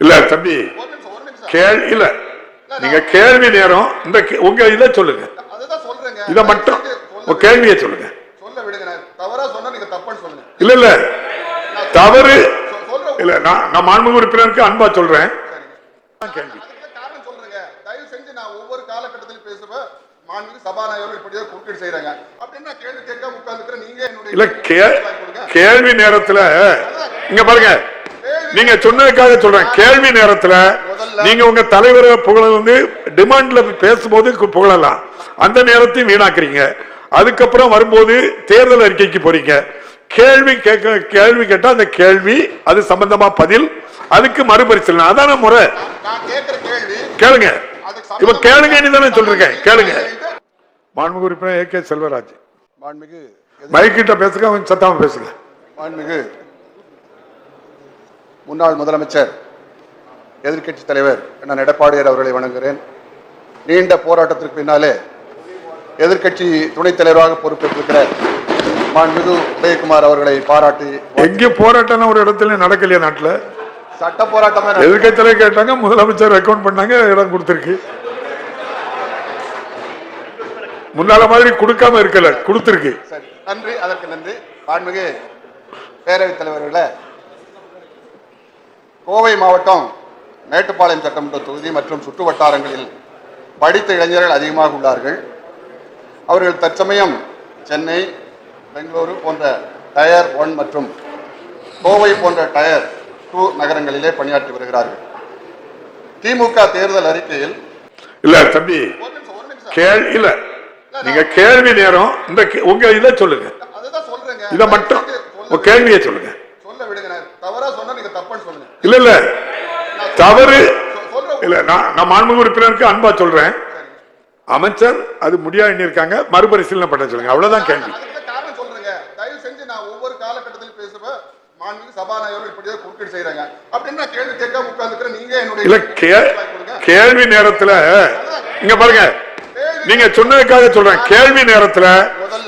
இல்ல தம்பி. கேள் இல்ல. நீங்க கேள்வி நேரம் இந்த உங்க இதை சொல்லுங்க. இத மட்டும் உங்க கேள்வியை சொல்லுங்க. இல்ல இல்ல. தவறு இல்ல நான் நான் மாண்புமிகு உறுப்பினருக்கு அன்பா சொல்றேன். கேள்வி. ஒவ்வொரு காலகட்டத்திலும் பேசுவேன். கேள்வி நேரத்துல இங்க பாருங்க. நீங்க சொன்னதுக்காக சொல்றேன். கேள்வி நேரத்துல நீங்க உங்க தலைவரை புகழ வந்து டிமாண்ட்ல பேசும்போது புகழலாம். அந்த நேரத்தையும் வீணாக்குறீங்க. அதுக்கப்புறம் வரும்போது தேர்தல் அறிக்கைக்கு போறீங்க. கேள்வி கேட்க கேள்வி கேட்டா அந்த கேள்வி அது சம்பந்தமா பதில் அதுக்கு மறுபரிசீலனை. அதான முறை. கேளுங்க. இப்ப கேளுங்க தானே சொல்றேன் கேளுங்க. மாண்புமிகு உறுப்பினர் ஏ கே செல்வராஜ். மாண்புமிகு மைக்கிட்ட பேசுங்க அவங்க சத்தமா பேசுங்க. மாண்புமிகு முன்னாள் முதலமைச்சர் எதிர்க்கட்சி தலைவர் அண்ணன் எடப்பாடியார் அவர்களை வணங்குகிறேன். நீண்ட போராட்டத்திற்கு பின்னாலே எதிர்க்கட்சி துணைத் தலைவராக பொறுப்பேற்றிருக்கிற மாண்புமிகு உதயகுமார் அவர்களை பாராட்டி எங்க போராட்டம் ஒரு இடத்துல நடக்கலையா நாட்டுல? சட்ட போராட்டமே எதிர்க்கட்சியில கேட்டாங்க முதலமைச்சர் ரெக்கமெண்ட் பண்ணாங்க இடம் கொடுத்திருக்கு. முன்னால மாதிரி கொடுக்காம இருக்கல கொடுத்திருக்கு. சரி நன்றி அதற்கு நன்றி. மாண்புமிகு பேரவைத் தலைவர்களே கோவை மாவட்டம் மேட்டுப்பாளையம் சட்டமன்ற தொகுதி மற்றும் சுற்று வட்டாரங்களில் படித்த இளைஞர்கள் அதிகமாக உள்ளார்கள். அவர்கள் தற்சமயம் சென்னை பெங்களூரு போன்ற டயர் ஒன் மற்றும் கோவை போன்ற டயர் டூ நகரங்களிலே பணியாற்றி வருகிறார்கள். திமுக தேர்தல் அறிக்கையில் இல்ல தம்பி இல்ல. நீங்க கேள்வி நேரம் இந்த உங்க இதை சொல்லுங்க. இத மட்டும் கேள்வியை சொல்லுங்க. சொல்ல விடுங்க நான் தவறா சொன்னா நீங்க தப்புன்னு சொல்லுங்க. இல்ல இல்ல. தவறு. இல்ல நான் நான் உறுப்பினருக்கு அன்பா சொல்றேன். அமைச்சர் அது முடியாது இருக்காங்க மறுபரிசீலனை பண்ண சொல்லுங்க. அவ்வளவுதான் கேள்வி. காரணம் சொல்றேங்க? தயவு செஞ்சு நான் ஒவ்வொரு காலகட்டத்திலும் பேசுவேன் கேள்வி நீங்க நேரத்துல இங்க பாருங்க. நீங்க சொன்னதுக்காக சொல்றேன். கேள்வி நேரத்துல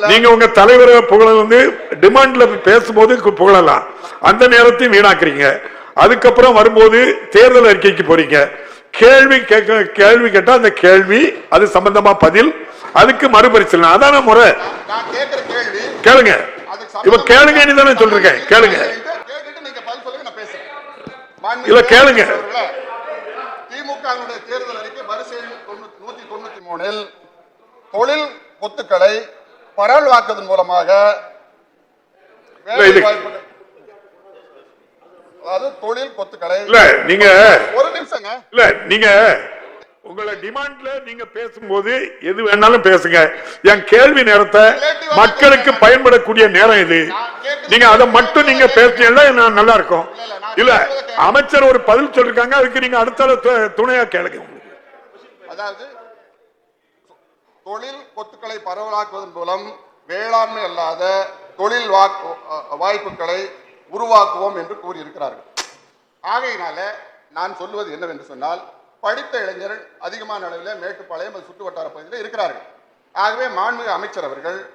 நீங்க உங்க தலைவரை புகழ வந்து டிமாண்ட்ல பேசும்போது புகழலாம். அந்த நேரத்தையும் வீணாக்குறீங்க. அதுக்கப்புறம் வரும்போது தேர்தல் அறிக்கைக்கு போறீங்க. கேள்வி கேட்க கேள்வி கேட்டா அந்த கேள்வி அது சம்பந்தமா பதில் அதுக்கு மறுபரிசீலனை. அதான முறை. கேளுங்க. இப்ப கேளுங்க தானே சொல்றேன் கேளுங்க. இல்ல, கேளுங்க. திமுகவினுடைய தேர்தல் அறிக்கை வரிசை நூத்தி தொண்ணூத்தி மூணில் தொழில் கொத்துக்களை பரவலாக்குவதன் மூலமாக அதாவது தொழில் கொத்துக்களை இல்ல நீங்க ஒரு நிமிஷங்க. இல்ல நீங்க உங்களை டிமாண்ட்ல நீங்க பேசும்போது எது வேணாலும் பேசுங்க. என் கேள்வி நேரத்தை மக்களுக்கு பயன்படக்கூடிய நேரம் இது. நீங்க அதை மட்டும் நீங்க பேசுனீங்கன்னா நல்லா இருக்கும் இல்ல அமைச்சர் ஒரு பதில் சொல்லிருக்காங்க. அதுக்கு நீங்க அடுத்த துணையா கேளுங்க அதாவது தொழில் கொத்துக்களை பரவலாக்குவதன் மூலம் வேளாண்மை அல்லாத தொழில் வாக்கு- வாய்ப்புகளை உருவாக்குவோம் என்று கூறியிருக்கிறார்கள். ஆகையினால நான் சொல்வது என்னவென்று சொன்னால் படித்த இளைஞர்கள் அதிகமான அளவில் மேட்டுப்பாளையம் அது சுற்று வட்டார பகுதியில் இருக்கிறார்கள். ஆகவே மாண்புமிகு அமைச்சர் அவர்கள்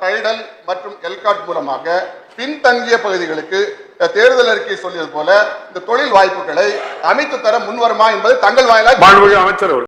டைடல் மற்றும் எல்காட் மூலமாக பின்தங்கிய பகுதிகளுக்கு தேர்தல் அறிக்கை சொல்லியது போல இந்த தொழில் வாய்ப்புகளை அமைத்து தர முன்வருமா என்பது தங்கள் வாயிலாக மாண்புமிகு அமைச்சர் அவர்கள்.